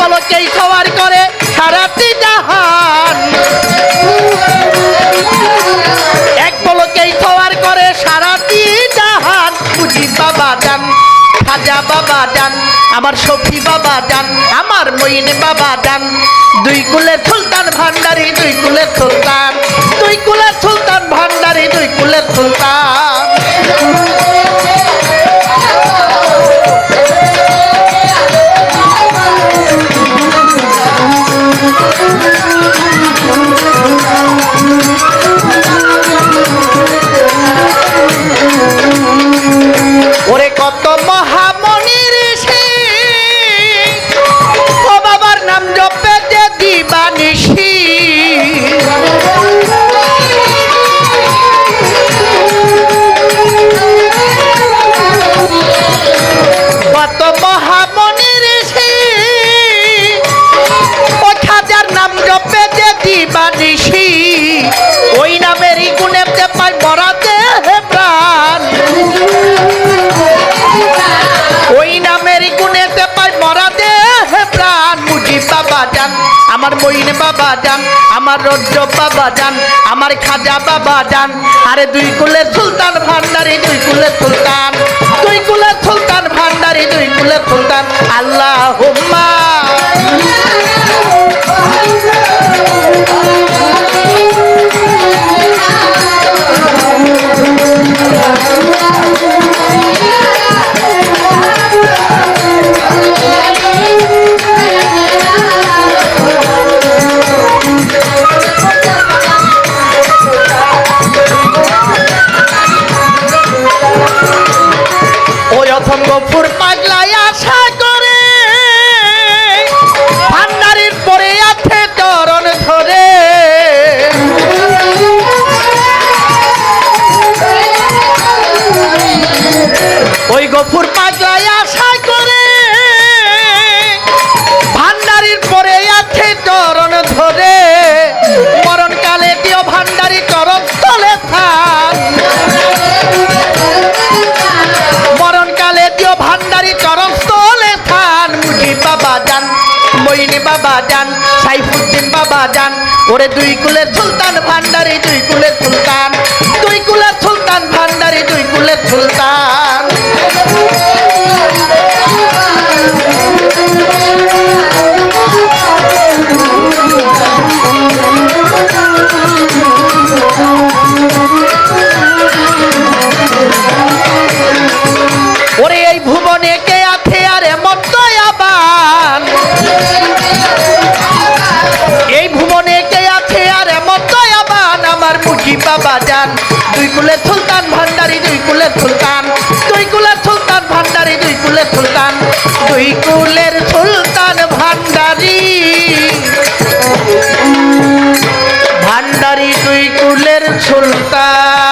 পলকেই সবার করে সারাটি জাহান এক পলকেই সবার করে সারাটি জাহান বুঝি বাবা জান, খাজা বাবা জান, আমার সফি বাবা জান, আমার মইন বাবা জান। দুই কুলের সুলতান ভান্ডারি, দুই কুলের সুলতান। দুই কুলের সুলতান ভান্ডারি, দুই কুলের সুলতান। বাবা জান আমার বইন বাবা জান আমার রজ্জ বাবা জান আমার খাজা বাবা জান আরে দুই কুলের সুলতান ভান্ডারি, দুই কুলের সুলতান। দুই কুলের সুলতান ভান্ডারি, দুই কুলের সুলতান। আল্লাহ হুম্মা অথম গফুর পাগলায় আশা করে। ভান্ডারির পরে আছে চরণ ধরে। ওই গফুর পাগলায় আশা করে। ভান্ডারির পরে আছে চরণ ধরে। মরণকালে দিও ভান্ডারি চরণ তলে থাক। জান সাইফুদ্দিন বাবা যান। ওরে দুই কুলের সুলতান, ভান্ডারি দুই কুলের সুলতান। দুই কুলের সুলতান, ভান্ডারি দুই কুলের সুলতান। বাবা দুই কুলে সুলতান ভান্ডারি, দুই কুলে সুলতান। দুই কুলে সুলতান ভান্ডারি, দুই কুলে সুলতান। দুই কুলের সুলতান ভান্ডারি। ভান্ডারি দুই কুলের সুলতান।